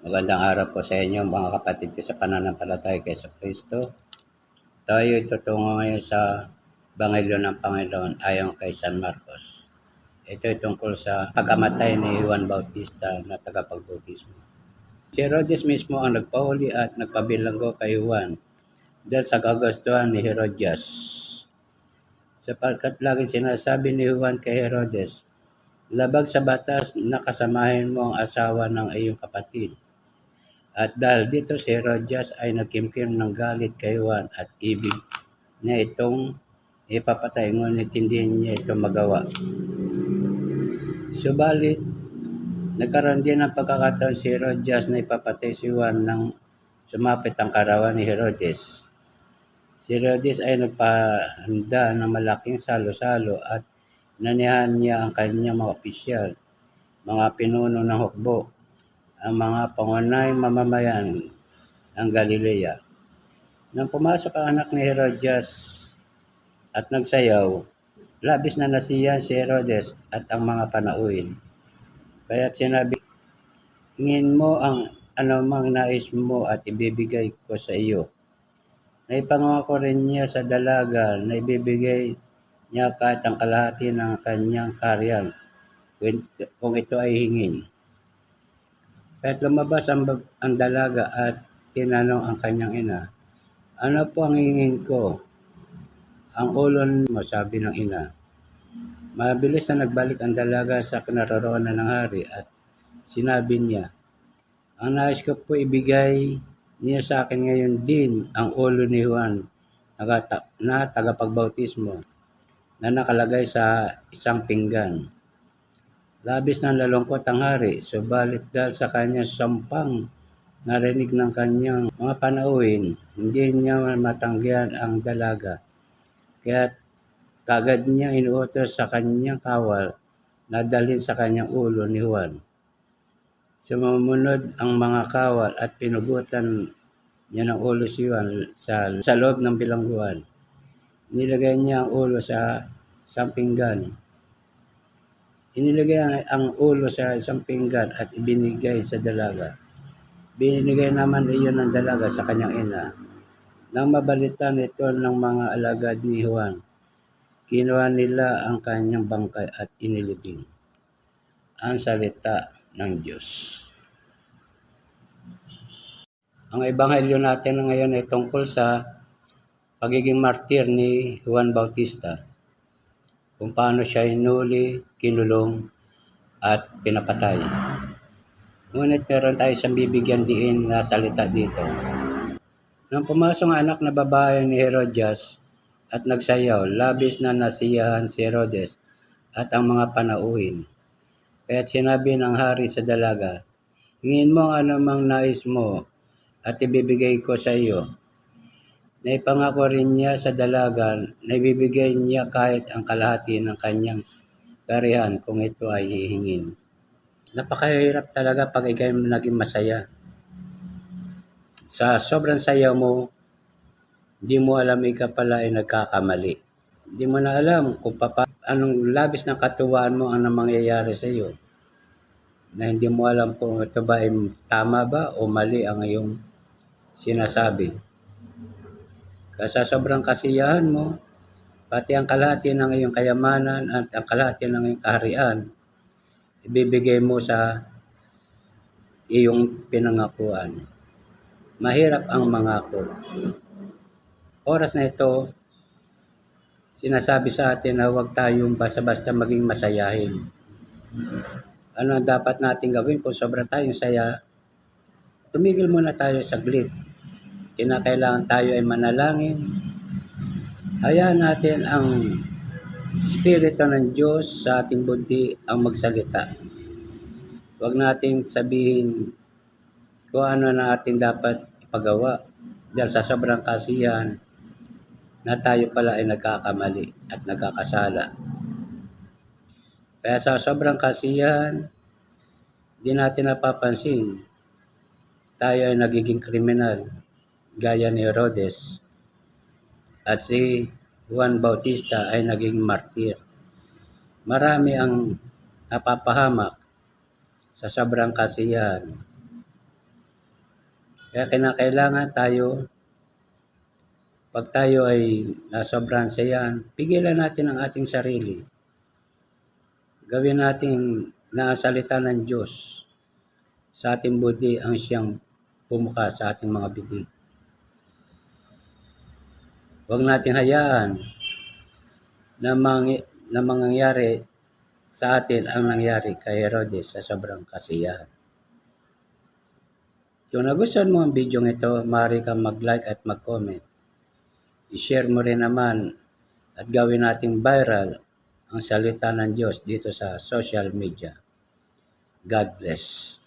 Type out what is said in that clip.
Magandang araw po sa inyo mga kapatid ko sa pananampalataya kay sa Kristo. Tayo itutungo ngayon sa Bangilyo ng Panginoon ayon kay San Marcos. Ito ay tungkol sa pagkamatay ni Juan Bautista na tagapagbautismo. Si Herodes mismo ang nagpahuli at nagpabilanggo kay Juan dahil sa kagustuhan ni Herodias. Sapagkat lagi sinasabi ni Juan kay Herodes, labag sa batas na kasamahin mo ang asawa ng iyong kapatid. At dahil dito si Herodias ay nagkimkim ng galit kay Juan at ibig niya itong ipapatay ngunit hindi niya ito magawa. Subalit, nagkaroon din ng pagkakataon si Herodias na ipapatay si Juan nang sumapit ang karawan ni Herodes. Si Herodes ay nagpahanda ng malaking salo-salo at nanihan niya ang kanyang mga opisyal, mga pinuno ng hukbo, ang mga pangunahing mamamayan ng Galilea. Nang pumasok ang anak ni Herodias at nagsayaw, labis na nasiyan si Herodes at ang mga panauhin. Kaya't sinabi, hingin mo ang anumang nais mo at ibibigay ko sa iyo. Naipangako rin niya sa dalaga na ibibigay niya kahit ang kalahati ng kanyang karyan kung ito ay hingin. Kaya't lumabas ang, ang dalaga at tinanong ang kanyang ina, Ano po ang hingin ko? Ang ulon mo, sabi ng ina. Mabilis na nagbalik ang dalaga sa kinaroroonan ng hari at sinabi niya, Ang nais ko po ibigay niya sa akin ngayon din ang ulo ni Juan na tagapagbautismo na nakalagay sa isang pinggan. Labis ng lalungkot ang hari, subalit dahil sa kanyang sampang narinig ng kanyang mga panauhin, hindi niya matanggihan ang dalaga. Kaya kagad niya inuutos sa kanyang kawal na dalhin sa kanyang ulo ni Juan. Sumunod ang mga kawal at pinugutan niya ng ulo si Juan sa, sa loob ng bilangguan. Nilagay niya ang ulo sa isang pinggan Inilagay ang, ulo sa isang pinggan at ibinigay sa dalaga. Binigay naman iyon ng dalaga sa kanyang ina. Nang mabalitan ito ng mga alagad ni Juan, kinuha nila ang kanyang bangkay at inilibing. Ang salita ng Diyos. Ang ebanghelyo natin ngayon ay tungkol sa pagiging martir ni Juan Bautista kung paano siya hinuli, kinulong, at pinapatay. Ngunit meron tayo isang bibigyan diin na salita dito. Nang pumasok ang anak na babae ni Herodias at nagsayaw, labis na nasiyahan si Herodes at ang mga panauhin. Kaya't sinabi ng hari sa dalaga, Hingin mo ang anumang nais mo at ibibigay ko sa iyo. Naipangako rin niya sa dalaga na ibibigay niya kahit ang kalahati ng kanyang karihan kung ito ay hihingin. Napakahirap talaga pag ikaw naging masaya. Sa sobrang saya mo, di mo alam ikaw pala ay nagkakamali. Di mo na alam kung papa, anong labis ng katuwaan mo ang mangyayari sa iyo. Na hindi mo alam kung ito ba ay tama ba o mali ang iyong sinasabi. Sa sobrang kasiyahan mo, pati ang kalahati ng iyong kayamanan at ang kalahati ng iyong kaharian, ibibigay mo sa iyong pinangakuan. Mahirap ang mangako. Oras na ito, sinasabi sa atin na huwag tayong basta-basta maging masayahin. Ano ang dapat natin gawin kung sobrang tayong saya? Tumigil muna tayo saglit kinakailangan tayo ay manalangin. Hayaan natin ang Espiritu ng Diyos sa ating buti ang magsalita. Huwag nating sabihin kung ano na ating dapat ipagawa dahil sa sobrang kasiyahan na tayo pala ay nagkakamali at nagkakasala. Kaya sa sobrang kasiyahan, di natin napapansin tayo ay nagiging kriminal gaya ni Herodes at si Juan Bautista ay naging martir. Marami ang napapahamak sa sobrang kasiyahan. Kaya kinakailangan tayo, pag tayo ay nasobrahan sa yan, pigilan natin ang ating sarili. Gawin natin na ang salita ng Diyos sa ating budi ang siyang pumuka sa ating mga bibig. Huwag natin hayaan na, mang, na mangyayari sa atin ang nangyari kay Herodes sa sobrang kasiyahan. Kung nagustuhan mo ang video ito, maaari kang mag-like at mag-comment. I-share mo rin naman at gawin nating viral ang salita ng Diyos dito sa social media. God bless.